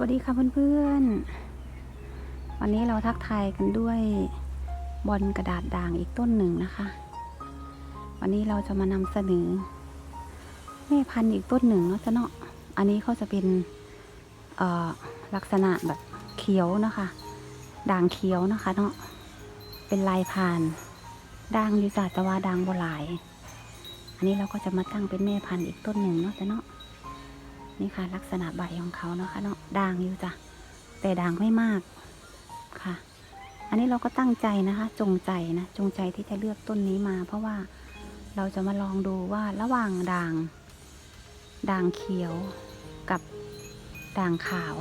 วัสดีค่ะเพื่อนๆ วันนี้เราทักทายกันด้วยบอลกระดาษด่างอีกต้นหนึ่งนะคะ วันนี้เราจะมานำเสนอแม่พันธุ์อีกต้นหนึ่งเนาะจะเนาะ อันนี้เขาจะเป็นลักษณะแบบเขียวนะคะ ด่างเขียวนะคะเนาะ เป็นลายพาน ด่างยูจ้ะแต่ว่าด่างบ่หลาย อันนี้เราก็จะมาตั้งเป็นแม่พันธุ์อีกต้นหนึ่งเนาะจะเนาะ นี่ค่ะ ลักษณะใบของเขาเนาะคะเนาะด่างอยู่จ้ะแต่ด่างไม่มากค่ะ อันนี้เราก็ตั้งใจนะคะ จงใจนะจงใจที่จะเลือกต้นนี้มา เพราะว่าเราจะมาลองดูว่าระหว่างด่าง ด่างเขียวกับด่างขาว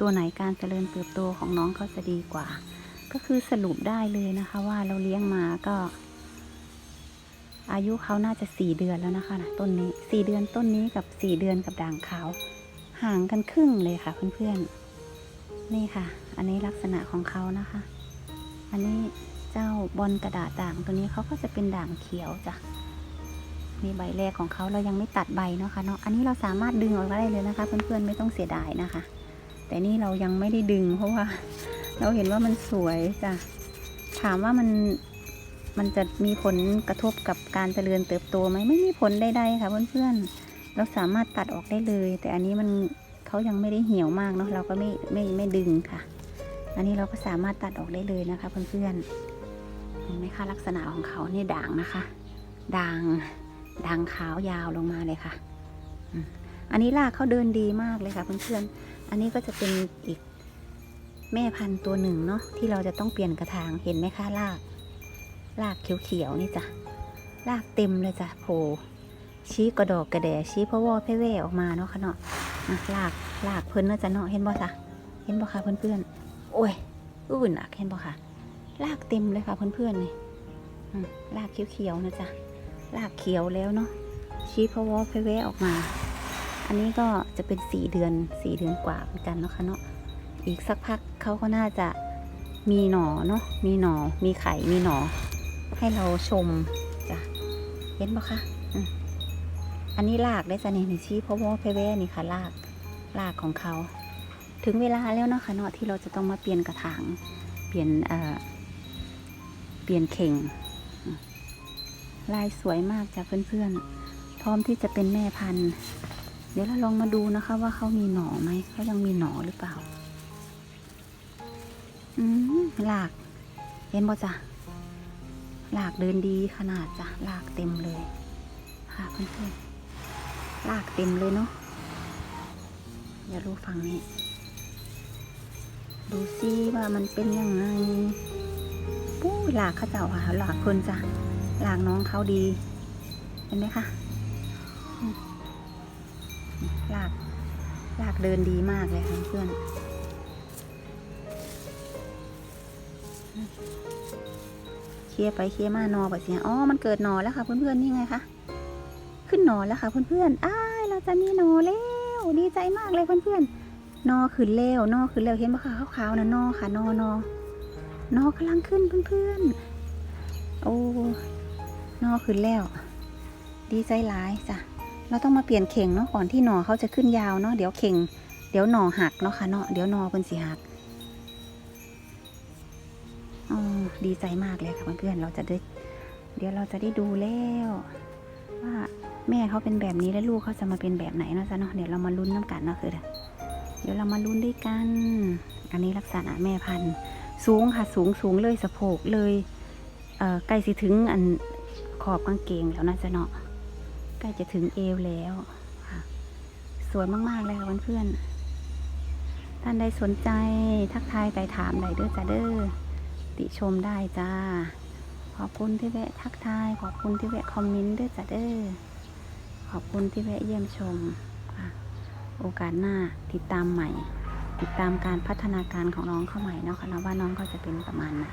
ตัวไหนการเจริญเติบโตของน้องเขาจะดีกว่า ก็คือสรุปได้เลยนะคะ ว่าเราเลี้ยงมาก็ อายุเขาน่าจะสี่เดือนแล้วนะคะนะต้นนี้สี่เดือนต้นนี้กับสี่เดือนกับด่างขาว ห่างกันครึ่งเลยค่ะเพื่อนๆ นี่ค่ะ อันนี้ลักษณะของเขานะคะ อันนี้เจ้าบอลกระดาษด่างตัวนี้เขาก็จะเป็นด่างเขียวจ้ะนี่ใบแรกของเขาเรายังไม่ตัดใบเนาะค่ะเนาะอันนี้เราสามารถดึงออกมาได้เลยนะคะ เพื่อนๆไม่ต้องเสียดายนะคะ แต่นี่เรายังไม่ได้ดึงเพราะว่า เราเห็นว่ามันสวยจ้ะถามว่ามัน มันจะมีผลกระทบกับการเจริญเติบโตไหมไม่มีผลใดๆค่ะเพื่อนๆเราสามารถตัดออกได้เลย แต่อันนี้มันเขายังไม่ได้เหี่ยวมากเนาะเราก็ไม่ไม่ไม่ดึงค่ะ อันนี้เราก็สามารถตัดออกได้เลยนะคะเพื่อนๆเห็นไหมคะลักษณะของเขาเนี่ยด่างนะคะ ด่างด่างขาวยาวลงมาเลยค่ะอันนี้รากเขาเดินดีมากเลยค่ะเพื่อนๆอันนี้ก็จะเป็นอีกแม่พันธุ์ตัวหนึ่งเนาะที่เราจะต้องเปลี่ยนกระถางเห็นไหมคะราก รากเขียวๆนี่จ้ะรากเต็มเลยจ้ะโผล่ชี้กระดอกกระแดชี้พะวอเพเวออกมาเนาะค่ะเนาะอะรากรากเพิ่นเนาะจ้ะเนาะเห็นบ่จ้ะเห็นบ่คะเพื่อนๆโอ้ยอุ่นอะเห็นบ่คะรากเต็มเลยค่ะเพื่อนๆนี่อืมรากเขียวๆนะจ๊ะรากเขียวแล้วเนาะชี้พะวอเพเวออกมา อันนี้ก็จะเป็นสี่เดือนสี่เดือนกว่าเหมือนกันเนาะค่ะเนาะอีกสักพักเขาก็น่าจะมีหนอเนาะมีหนอมีไข่มีหนอ ให้เราชมจ้ะเห็นปะคะอันนี้ลากได้จ้ะนี่นี่ชี้เพราะว่าเพเวนี่ค่ะลากลากของเขา ถึงเวลาแล้วเนาะค่ะเนาะที่เราจะต้องมาเปลี่ยนกระถางเปลี่ยนเอ่อเปลี่ยนเข่ง ลายสวยมากจ้ะเพื่อนๆพร้อมที่จะเป็นแม่พันธุ์ เดี๋ยวเราลองมาดูนะคะ ว่าเขามีหนอไหมเขายังมีหนอหรือเปล่า อืมลากเห็นบ่จ้ะ ลากเดินดีขนาดจ้ะลากเต็มเลยค่ะเพื่อนๆลากเต็มเลยเนาะอย่ารู้ฝั่งนี้ ดูซิว่ามันเป็นยังไงปู้ลากเข้าเจ้าค่ะหลากคนจ้ะลากน้องเขาดี เห็นไหมคะอืมลากลากเดินดีมากเลยค่ะเพื่อน ลียไปเคลียมานอแบบเสียอ๋อมันเกิดหนอแล้วค่ะเพื่อนๆนี่ไงคะขึ้นหนอแล้วค่ะเพื่อนๆอ้ายเราจะมีหนอแล้วดีใจมากเลยเพื่อนๆนอขึ้นแล้วนอขึ้นแล้วเห็นปะคะขาวๆนะนอค่ะนอนอนอกำลังขึ้นเพื่อนๆโอ้นอขึ้นแล้ว ดีใจหลายจ้ะเราต้องมาเปลี่ยนเข่งเนาะก่อนที่หนอเขาจะขึ้นยาวเนาะเดี๋ยวเข่งเดี๋ยวหนอหักเนาะค่ะเนาะเดี๋ยวหนอเป็นสีหัก ดีใจมากเลยค่ะเพื่อนๆเราจะได้เดี๋ยวเราจะได้ดูแล้วว่าแม่เขาเป็นแบบนี้แล้วลูกเขาจะมาเป็นแบบไหนนะจ๊ะเนาะเดี๋ยวเรามาลุ้นน้ำกันเนาะคือเดี๋ยวเรามาลุ้นด้วยกัน อันนี้ลักษณะแม่พันธุ์สูงค่ะสูงสูงเลยสะโพกเลยเอใกล้สิถึงอันขอบกางเกงแล้วนะจ๊ะเนาะใกล้จะถึงเอวแล้วสวยมากๆเลยค่ะเพื่อนๆท่านใดสนใจทักทายไต่ถามใดเด้อจ้าเด้อ ติชมได้จ้า ขอบคุณที่แวะทักทาย ขอบคุณที่แวะคอมเมนต์ด้วยจ้าเด้อ ขอบคุณที่แวะเยี่ยมชมโอกาสหน้าติดตามใหม่ ติดตามการพัฒนาการของน้องเข้าใหม่เนาะค่ะนะว่าน้องเขาจะเป็นประมาณไหน